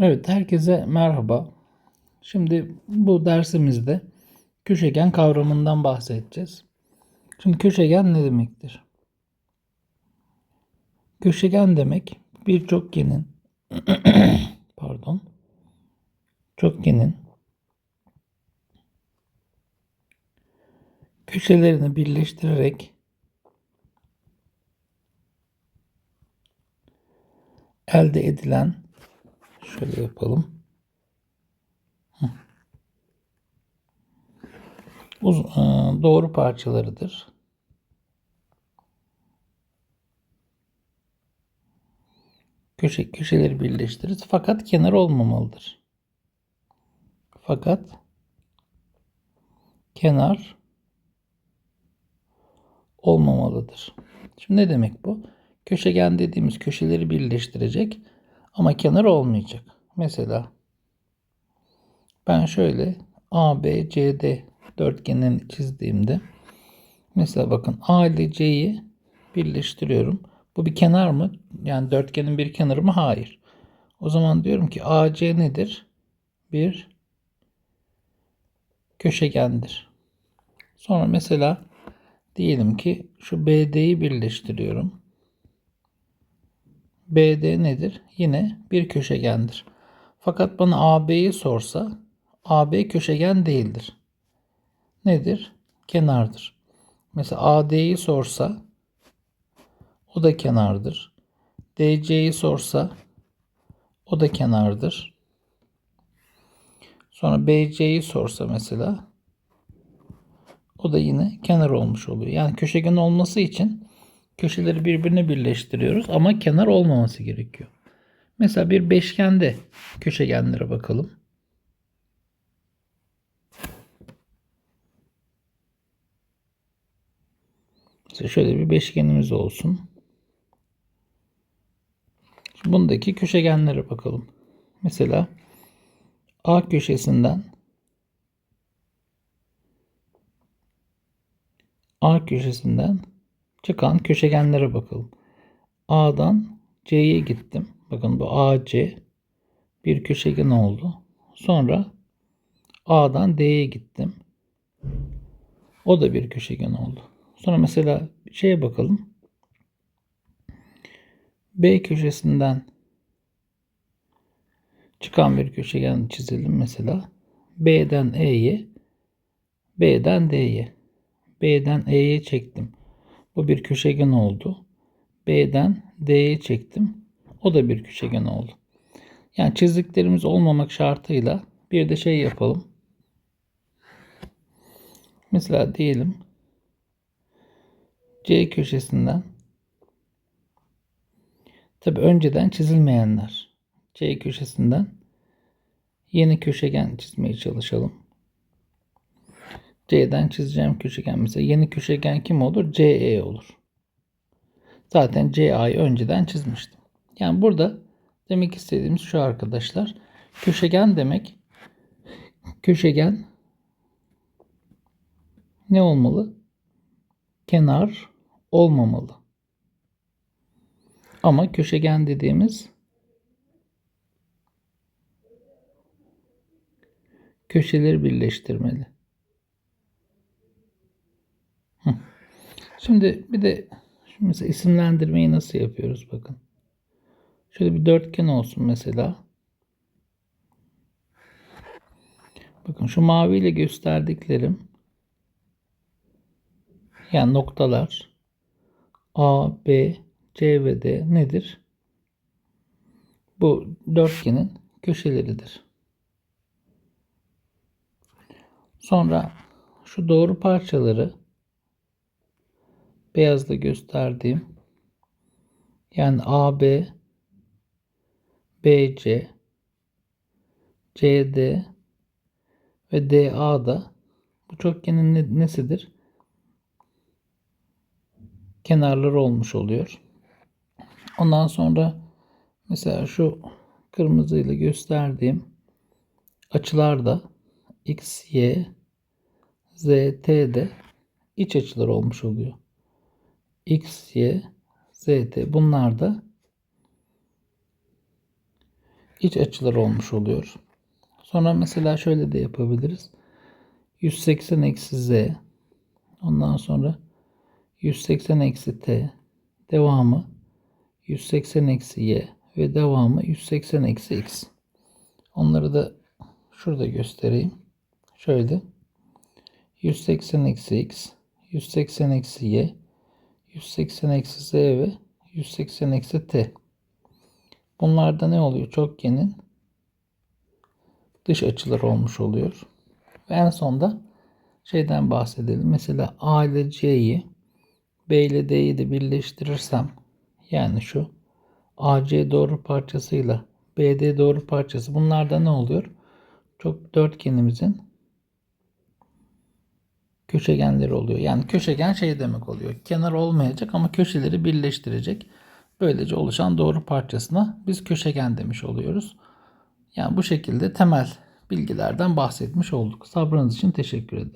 Evet, herkese merhaba. Şimdi bu dersimizde köşegen kavramından bahsedeceğiz. Şimdi köşegen ne demektir? Köşegen demek bir çokgenin pardon çokgenin köşelerini birleştirerek elde edilen şöyle yapalım. Uz- e, doğru parçalarıdır. Köşe köşeleri birleştiririz fakat kenar olmamalıdır. Fakat kenar olmamalıdır. Şimdi ne demek bu? Köşegen dediğimiz köşeleri birleştirecek ama kenar olmayacak. Mesela ben şöyle A, B, C, D dörtgenini çizdiğimde mesela bakın A ile C'yi birleştiriyorum. Bu bir kenar mı? Yani dörtgenin bir kenarı mı? Hayır. O zaman diyorum ki AC nedir? Bir köşegendir. Sonra mesela diyelim ki şu BD'yi birleştiriyorum. BD nedir? Yine bir köşegendir. Fakat bana AB'yi sorsa AB köşegen değildir. Nedir? Kenardır. Mesela AD'yi sorsa o da kenardır. DC'yi sorsa o da kenardır. Sonra BC'yi sorsa mesela o da yine kenar olmuş oluyor. Yani köşegen olması için köşeleri birbirine birleştiriyoruz ama kenar olmaması gerekiyor. Mesela bir beşgende köşegenlere bakalım. Mesela şöyle bir beşgenimiz olsun. Şimdi bundaki köşegenlere bakalım. Mesela A köşesinden A köşesinden çıkan köşegenlere bakalım. A'dan C'ye gittim. Bakın bu AC bir köşegen oldu. Sonra A'dan D'ye gittim. O da bir köşegen oldu. Sonra mesela şeye bakalım. B köşesinden çıkan bir köşegen çizelim mesela. B'den E'ye, B'den D'ye. B'den E'ye çektim. Bu bir köşegen oldu. B'den D'ye çektim. O da bir köşegen oldu. Yani çizdiklerimiz olmamak şartıyla bir de şey yapalım. Mesela diyelim C köşesinden tabi önceden çizilmeyenler C köşesinden yeni köşegen çizmeye çalışalım. C'den çizeceğim köşegen mesela yeni köşegen kim olur? CE olur. Zaten CA'yı önceden çizmiştim. Yani burada demek istediğimiz şu arkadaşlar. Köşegen demek köşegen ne olmalı? Kenar olmamalı. Ama köşegen dediğimiz köşeleri birleştirmeli. Şimdi bir de mesela isimlendirmeyi nasıl yapıyoruz bakın. Şöyle bir dörtgen olsun mesela. Bakın şu maviyle gösterdiklerim yani noktalar A, B, C ve D nedir? Bu dörtgenin köşeleridir. Sonra şu doğru parçaları beyazla gösterdiğim yani AB, BC, CD ve DA da bu çokgenin nesidir? Kenarları olmuş oluyor. Ondan sonra mesela şu kırmızıyla gösterdiğim açılar da X, Y, Z, T de iç açılar olmuş oluyor. X, Y, Z, T bunlar da iç açılar olmuş oluyor. Sonra mesela şöyle de yapabiliriz. 180 eksi z ondan sonra 180 eksi t devamı 180 eksi y ve devamı 180 eksi x. Onları da şurada göstereyim. Şöyle 180 eksi x, 180 eksi y, 180 eksi z ve 180 eksi t. Bunlarda ne oluyor? Çokgenin dış açıları olmuş oluyor. Ve en sonda şeyden bahsedelim. Mesela A ile C'yi B ile D'yi de birleştirirsem yani şu AC doğru parçasıyla BD doğru parçası bunlarda ne oluyor? Çok dörtgenimizin köşegenleri oluyor. Yani köşegen şey demek oluyor. Kenar olmayacak ama köşeleri birleştirecek. Böylece oluşan doğru parçasına biz köşegen demiş oluyoruz. Yani bu şekilde temel bilgilerden bahsetmiş olduk. Sabrınız için teşekkür ederim.